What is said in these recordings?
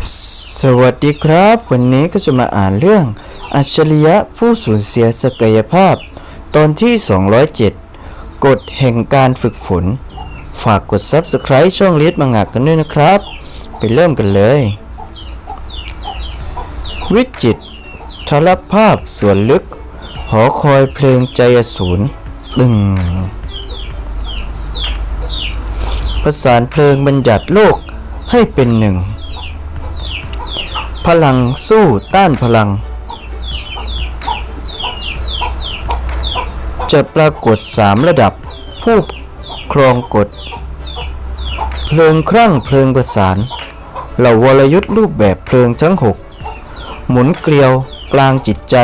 สวัสดีครับ วันนี้ก็จะมาอ่านเรื่อง อัจฉริยะผู้สูญเสียศักยภาพ ตอนที่ 207 กฎแห่งการฝึกฝน ฝากกด Subscribe ช่องเลียดมังงะกันด้วยนะครับ ไปเริ่มกันเลย วิจิตรทรภาพส่วนลึก หอคอยเพลงใจอสูรตึงประสานเพลิงบัญญัติโลกให้เป็นหนึ่ง พลังสู้ต้านพลัง จะปรากฏสามระดับ ผู้ครองกฎ เพลิงครั่งเพลิงประสานเหล่าวรยุทธ์รูปแบบเพลิงทั้งหกหมุนเกลียวกลางจิตใจ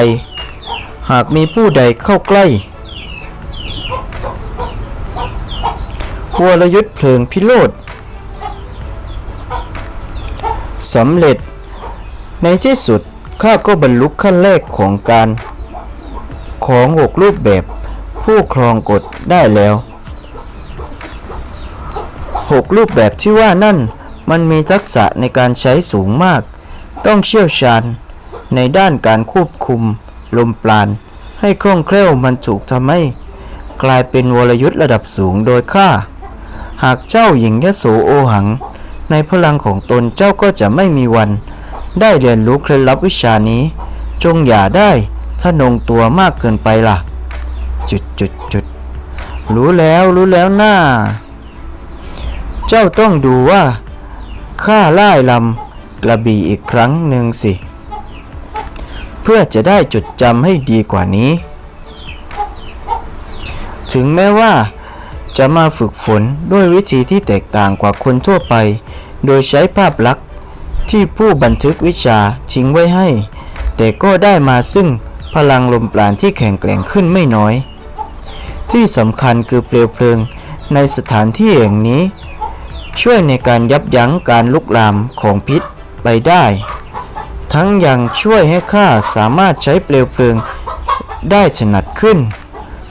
หากมีผู้ใดเข้าใกล้วรยุทธ์เพลิงพิโรธสำเร็จ ในที่สุดข้าก็บรรลุขั้นแรกของการ ของหกรูปแบบผู้ครองกฎได้แล้วหกรูปแบบที่ว่านั่นมันมีทักษะในการใช้สูงมาก ต้องเชี่ยวชาญในด้านการควบคุม ลมปราณให้คล่องแคล่วมันถูกทำให้ กลายเป็นวรยุทธ์ระดับสูงโดยค่าหากเจ้าหญิงยโสโอหัง ในพลังของตนเจ้าก็จะไม่มีวัน ได้เรียนรู้เคล็ดลับวิชานี้ จงอย่าได้ถ้านงตัวมากเกินไปล่ะ จุดจุดจุดรู้แล้วรู้แล้วหน้า เจ้าต้องดูว่าข้าไล่ลำกระบี่อีกครั้งหนึ่งสิ เพื่อจะได้จดจำให้ดีกว่านี้ ถึงแม้ว่าจะมาฝึกฝนด้วยวิธีที่แตกต่างกว่าคนทั่วไป โดยใช้ภาพลักษณ์ ที่ผู้บันทึกวิชาทิ้งไว้ให้ แต่ก็ได้มาซึ่งพลังลมปราณที่แข็งแกร่งขึ้นไม่น้อย ที่สำคัญคือเปลวเพลิงในสถานที่แห่งนี้ ช่วยในการยับยั้งการลุกลามของพิษไปได้ ทั้งยังช่วยให้ข้าสามารถใช้เปลวเพลิงได้ถนัดขึ้น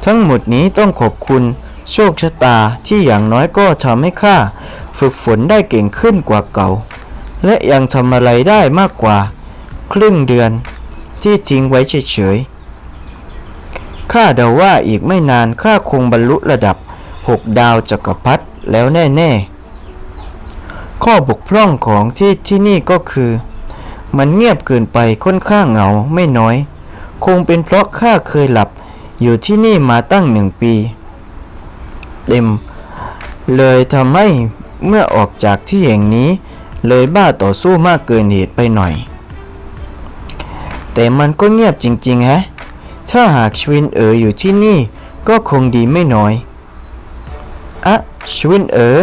ทั้งหมดนี้ต้องขอบคุณโชคชะตาที่อย่างน้อยก็ทำให้ข้าฝึกฝนได้เก่งขึ้นกว่าเก่า และยังทำอะไรได้มากกว่า ครึ่งเดือนที่ทิ้งไว้เฉยๆข้าเดาว่าอีกไม่นานข้าคงบรรลุระดับ 6 ดาวจักรพรรดิแล้วแน่ๆ ข้อบกพร่องของที่ที่นี่ก็คือ มันเงียบเกินไปค่อนข้างเหงาไม่น้อย คงเป็นเพราะข้าเคยหลับอยู่ที่นี่มาตั้งหนึ่งปีเต็มเลยทำให้เมื่อออกจากที่แห่งนี้ เลยบ้าต่อสู้มากเกินเหตุไปหน่อย แต่มันก็เงียบจริงๆฮะ ถ้าหากชวินเอ๋ออยู่ที่นี่ก็คงดีไม่น้อย อะชวินเอ๋อ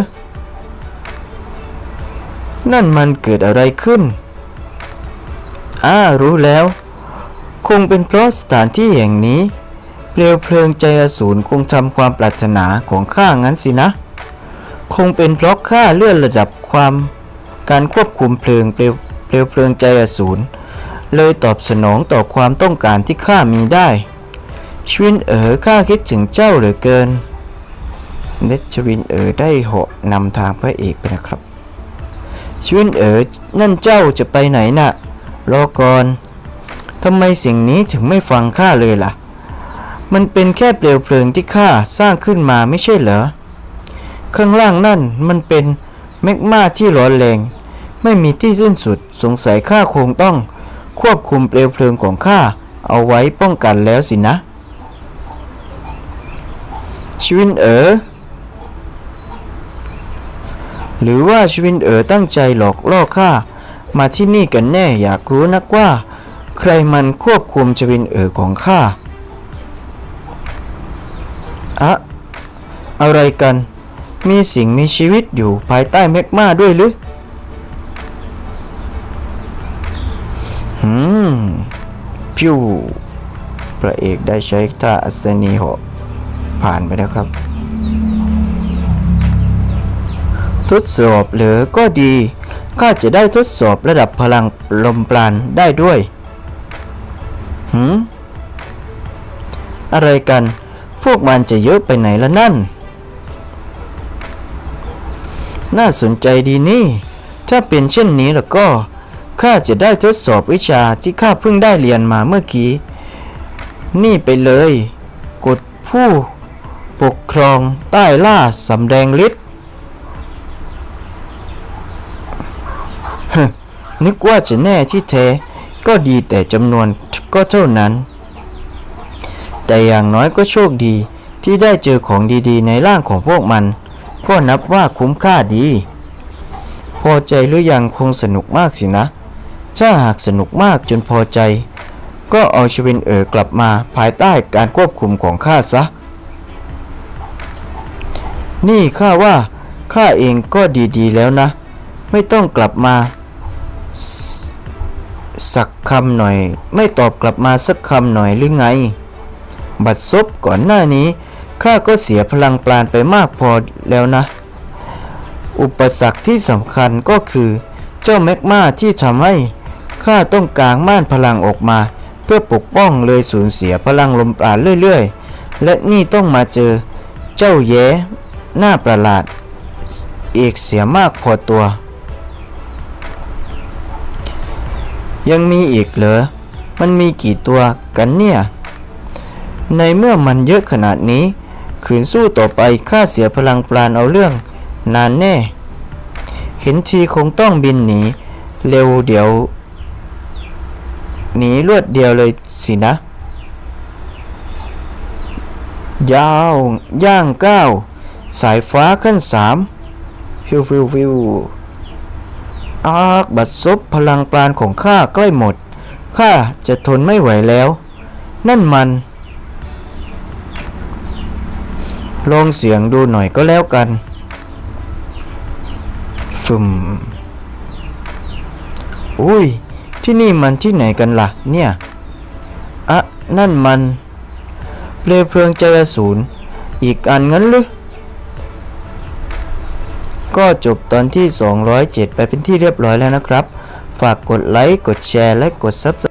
นั่นมันเกิดอะไรขึ้น อ้ารู้แล้ว คงเป็นเพราะสถานที่แห่งนี้เปลวเพลิงใจอสูรคงทำความปรารถนาของข้างั้นสินะ คงเป็นเพราะข้าเลื่อนระดับความ การควบคุมเพลิงเปลวเปลวเพลิงใจอสูรเลยตอบสนองต่อความต้องการที่ข้ามีได้ชวินเอ๋อข้าคิดถึงเจ้าเหลือเกินเนชวินเอ๋อได้เหาะนำทางพระเอกไปนะครับชวินเอ๋อนั่นเจ้าจะไปไหนน่ะรอก่อนทำไมสิ่งนี้ถึงไม่ฟังข้าเลยล่ะ มันเป็นแค่เปลวเพลิงที่ข้าสร้างขึ้นมาไม่ใช่เหรอ ข้างล่างนั่นมันเป็นแมกมาที่ร้อนแรง ไม่มีที่สิ้นสุดสงสัยข้าคงต้อง ควบคุมเปลวเพลิงของข้าเอาไว้ป้องกันแล้วสินะ ชวินเอ๋อหรือว่าชวินเอ๋อตั้งใจหลอกล่อข้ามาที่นี่กันแน่อยากรู้นักว่า ใครมันควบคุมชวินเอ๋อของข้าอะอะไรกัน มีสิ่งมีชีวิตอยู่ภายใต้แมกมาด้วยหรือ หืมพิวพระเอกได้ใช้ท่าอัศนีเหาะผ่านไปแล้วครับ ทดสอบเหลือก็ดีข้าจะได้ทดสอบระดับพลังลมปราณได้ด้วยหืมอะไรกัน พวกมันจะเยอะไปไหนละนั่น น่าสนใจดีนี่ ถ้าเป็นเช่นนี้แล้วก็ ข้าจะได้ทดสอบวิชาที่ข้าเพิ่งได้เรียนมาเมื่อกี้ นี่ไปเลย กดผู้ปกครองใต้ล่าสำแดงฤทธิ์นึกว่าจะแน่ที่แท้ก็ดีแต่จำนวนก็เท่านั้น แต่อย่างน้อยก็โชคดีที่ได้เจอของดีๆ ในร่างของพวกมันพ่อนับว่าคุ้มค่าดี พอใจหรือยังคงสนุกมากสินะ ถ้าหากสนุกมากจนพอใจ ก็เอาชวินเอ๋อกลับมาภายใต้การควบคุมของข้าซะ นี่ข้าว่าข้าเองก็ดีๆแล้วนะ ไม่ต้องกลับมาสสักคำหน่อย ไม่ตอบกลับมาสักคำหน่อยหรือไง บัดซบก่อนหน้านี้ข้าก็เสียพลังปราณไปมากพอแล้วนะ อุปสรรคที่สำคัญก็คือ เจ้าแมกมาที่ทำให้ ข้าต้องกางม่านพลังออกมา เพื่อปกป้องเลยสูญเสียพลังลมปราณเรื่อยๆ และนี่ต้องมาเจอ เจ้าแย้หน้าประหลาด เอกเสียมากพอตัว ยังมีอีกเหรอ มันมีกี่ตัวกันเนี่ย ในเมื่อมันเยอะขนาดนี้ขืนสู้ต่อไปข้าเสียพลังปราณเอาเรื่อง นานแน่ เห็นทีคงต้องบินหนี เร็วเดี๋ยว หนีรวดเดียวเลยสินะ ยาวย่างก้าวสายฟ้าขั้นสามฟิวฟิวฟิวอากบัดซบพลังปราณของข้าใกล้หมด ข้าจะทนไม่ไหวแล้ว นั่นมัน ลองเสียงดูหน่อยก็แล้วกันฟึมอุ้ย ที่นี่มันที่ไหนกันล่ะ เนี่ยอะนั่นมันเปลวเพลิงใจศูนย์อีกอันงั้นหรือก็จบตอนที่ 207 ไปเป็นที่เรียบร้อยแล้วนะครับ ฝากกดไลค์ กดแชร์ และกด Subscribe